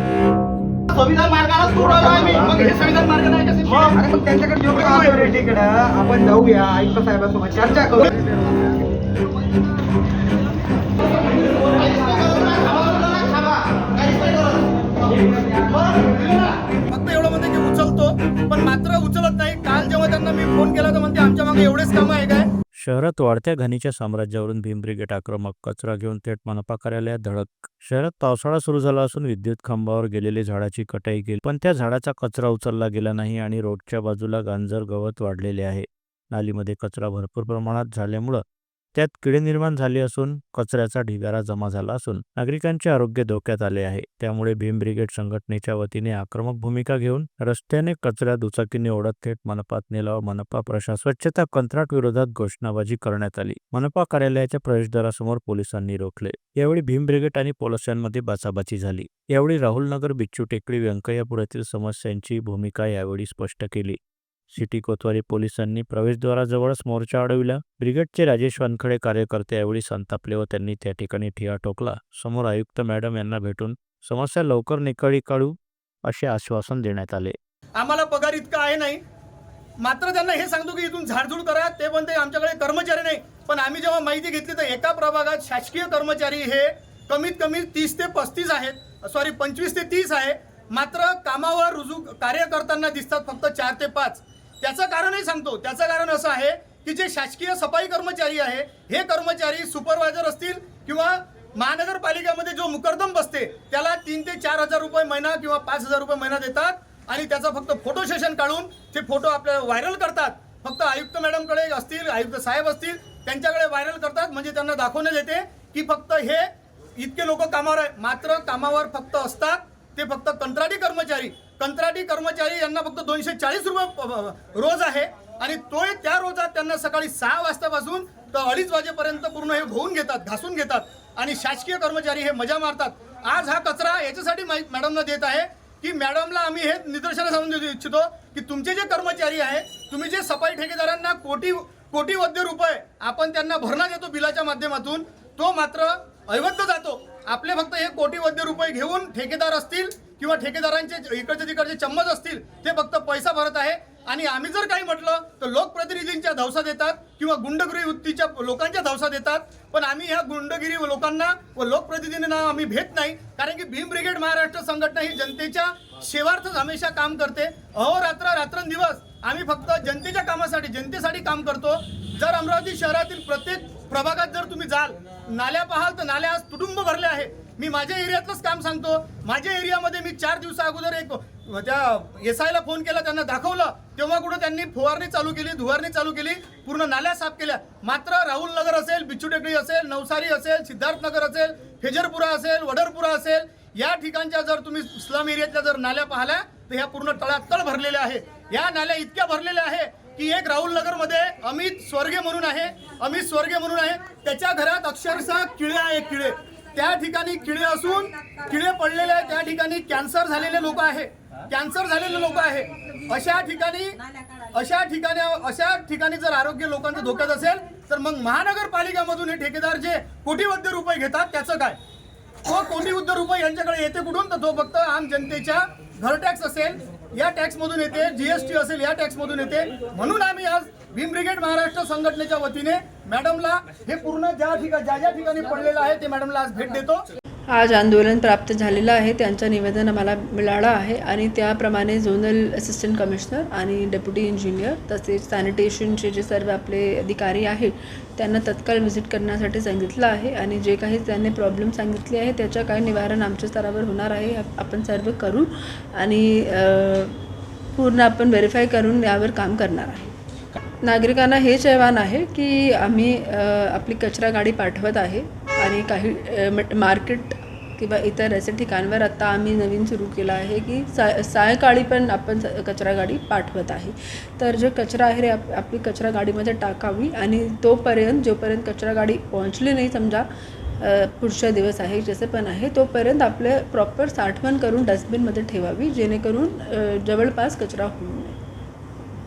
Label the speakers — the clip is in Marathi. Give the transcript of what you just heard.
Speaker 1: संविधान मार्गाला सोडवलं आम्ही मग हे संविधान मार्ग नाही कसे
Speaker 2: अरे मग त्यांच्याकडे योग्य ऑथॉरिटीकडे आपण जाऊया आयुक्त साहेबांसोबत. चर्चा करू.
Speaker 1: फक्त एवढं म्हणते की उचलतो पण मात्र उचलत नाही. काल जेव्हा त्यांना मी फोन केला तर म्हणते आमच्या मागे एवढेच कामं आहे काय
Speaker 3: शहरात वाढत्या घाणीच्या साम्राज्यावरून भीम ब्रिगेड आक्रमक कचरा घेऊन थेट मनपा कार्यालयात धडक. शहरात पावसाळा सुरू झाला असून विद्युत खांबावर गेलेली झाडाची कटाई केली पण त्या झाडाचा कचरा उचलला गेला नाही आणि रोडच्या बाजूला गांजर गवत वाढलेले आहे. नालीमध्ये कचरा भरपूर प्रमाणात झाल्यामुळं त्यात किडे निर्माण झाले असून कचऱ्याचा ढिगारा जमा झाला असून नागरिकांचे आरोग्य धोक्यात आले आहे. त्यामुळे भीम ब्रिगेड संघटनेच्या वतीने आक्रमक भूमिका घेऊन रस्त्याने कचरा दुचाकीने ओढत थेट मनपात नेला व मनपा प्रशासन स्वच्छता कंत्राट विरोधात घोषणाबाजी करण्यात आली. मनपा कार्यालयाच्या प्रवेशद्वारासमोर पोलिसांनी रोखले. यावेळी भीम ब्रिगेड आणि पोलिसांमध्ये बाचाबाची झाली. यावेळी राहुल नगर बिच्चू टेकडी व्यंकय्यापुरातील समस्यांची भूमिका यावेळी स्पष्ट केली. सिटी कोतवाली पोलिसांनी प्रवेशद्वाराजवळच मोर्चा अडविला. ब्रिगेडचे राजेश वानखडे कार्यकर्ते यावेळी संतापले व त्यांनी त्या ठिकाणी ठिया ठोकला समोर आयुक्त मॅडम यांना भेटून समस्या लवकर निकळी काढू असे आश्वासन देण्यात आले.
Speaker 1: आम्हाला पगार इतका आहे नाही. मात्र त्यांना हे सांगतो की इथून झाडझूड करा. ते पण ते आमच्याकडे कर्मचारी नाही. पण आम्ही जेव्हा माहिती घेतली तर एका प्रभागात शासकीय कर्मचारी हे कमीत कमी तीस ते पस्तीस आहेत. सॉरी पंचवीस ते तीस आहे. मात्र कामावर रुजू कार्य करताना दिसतात फक्त चार ते पाच. त्याचं कारणही सांगतो. त्याचं कारण असं आहे की जे शासकीय सफाई कर्मचारी आहे हे कर्मचारी सुपरवायझर असतील किंवा महानगरपालिकेमध्ये जो मुकरदम बसते त्याला तीन ते चार हजार रुपये महिना किंवा पाच हजार रुपये महिना देतात आणि त्याचा फक्त फोटो सेशन काढून ते फोटो आपल्याला व्हायरल करतात. फक्त आयुक्त मॅडमकडे असतील आयुक्त साहेब असतील त्यांच्याकडे व्हायरल करतात. म्हणजे त्यांना दाखवण्यात येते की फक्त हे इतके लोक कामावर आहे. मात्र कामावर फक्त असतात ते फक्त कंत्राटी कर्मचारी. कंत्राटी कर्मचारी यांना फक्त दोनशे चाळीस रुपये रोज आहे. आणि तोही त्या रोजात त्यांना सकाळी सहा वाजतापासून तर अडीच वाजेपर्यंत पूर्ण हे होऊन घेतात घासून घेतात. आणि शासकीय कर्मचारी हे मजा मारतात. आज हा कचरा याच्यासाठी माहि- मॅडमना देत आहे की मॅडमला आम्ही हे निदर्शनं सांगून देऊ इच्छितो की तुमचे जे कर्मचारी आहे तुम्ही जे सफाई ठेकेदारांना कोटी कोटीवद्य रुपये आपण त्यांना भरणा देतो बिलाच्या माध्यमातून तो मात्र अवैध जातो. आपले फक्त हे कोटीवद्य रुपये घेऊन ठेकेदार असतील किंवा ठेकेदारांचे इकडचे तिकडचे चम्मच असतील ते फक्त पैसा भरत आहे. आणि आम्ही जर काही म्हटलं तर लोकप्रतिनिधींच्या धवसा देतात किंवा गुंडगिरी वृत्तीच्या लोकांच्या धवसा देतात. पण आम्ही ह्या गुंडगिरी लोकांना व लोकप्रतिनिधींना आम्ही भेट नाही कारण की भीम ब्रिगेड महाराष्ट्र संघटना ही जनतेच्या सेवार्थच हमेशा काम करते. अहोरात्र रात्रंदिवस आम्ही फक्त जनतेच्या कामासाठी जनतेसाठी काम करतो. जर अमरावती शहरातील प्रत्येक प्रभागात जर तुम्ही जाल नाल्या पाहाल तर नाल्या आज तुटुंब भरले आहे. मी माझ्या एरियातलंच काम सांगतो. माझ्या एरियामध्ये मी चार दिवसा अगोदर एक त्या एस आयला फोन केला त्यांना दाखवलं. तेव्हा कुठं त्यांनी फवारणी चालू केली धुवारणी चालू केली पूर्ण नाल्या साफ केल्या. मात्र राहुल नगर असेल बिच्छू टेकडी असेल नवसारी असेल सिद्धार्थनगर असेल फेजरपुरा असेल वडरपुरा असेल या ठिकाणच्या जर तुम्ही स्लम एरियातल्या जर नाल्या पाहिल्या तर ह्या पूर्ण तळातळ भरलेल्या आहे. या नाल्या इतक्या भरलेल्या आहे की एक राहुल नगरमध्ये अमित स्वर्गे म्हणून आहे अमित स्वर्गे म्हणून आहे. त्याच्या घरात अक्षरशः किळे आहे किळे. त्या ठिकाणी किळे असून किळे पडलेले आहे त्या ठिकाणी कॅन्सर झालेले लोक आहे. कॅन्सर झालेले लोक आहे. अशा ठिकाणी अशा ठिकाणी अशा ठिकाणी जर आरोग्य लोकांचं धोक्यात असेल तर मग महानगरपालिकामधून हे ठेकेदार जे कोटीबद्ध रुपये घेतात त्याचं काय? तो कोटीबद्ध रुपये यांच्याकडे येते कुठून? तर तो फक्त आम जनतेच्या घर टॅक्स असेल या टॅक्समधून येते जीएसटी असेल या टॅक्समधून येते. म्हणून आम्ही आज भीम ब्रिगेड महाराष्ट्र संघटनेच्या वतीने मॅडमला हे पूर्ण ज्या ठिकाणी ज्या ज्या ठिकाणी पडलेलं आहे ते मॅडमला आज भेट देतो.
Speaker 4: आज आंदोलन प्राप्त झालेलं आहे त्यांचं निवेदन आम्हाला मिळालं आहे आणि त्याप्रमाणे झोनल असिस्टंट कमिशनर आणि डेप्युटी इंजिनियर तसेच सॅनिटेशनचे जे सर्व आपले अधिकारी आहेत त्यांना तत्काळ व्हिजिट करण्यासाठी सांगितलं आहे आणि जे काही त्यांनी प्रॉब्लेम सांगितले आहे त्याचं काही निवारण आमच्या स्तरावर होणार आहे आपण सर्व करू आणि पूर्ण आपण व्हेरीफाय करून यावर काम करणार आहे. नागरिकांना हेच आव्हान आहे की आम्ही आपली कचरा गाडी पाठवत आहे आणि काही मार्केट किंवा इतर असे ठिकाणवर आत्ता आम्ही नवीन सुरू केलं आहे की सा सायंकाळी पण आपण स- कचरा गाडी पाठवत आहे. तर जे कचरा आहे ते आप आपली कचरा गाडीमध्ये टाकावी आणि तोपर्यंत जोपर्यंत कचरा गाडी पोहोचली नाही समजा अ, पुढच्या दिवस आहे जसे पण आहे तोपर्यंत आपले प्रॉपर साठवण करून डस्टबिनमध्ये ठेवावी जेणेकरून जवळपास कचरा होऊ नये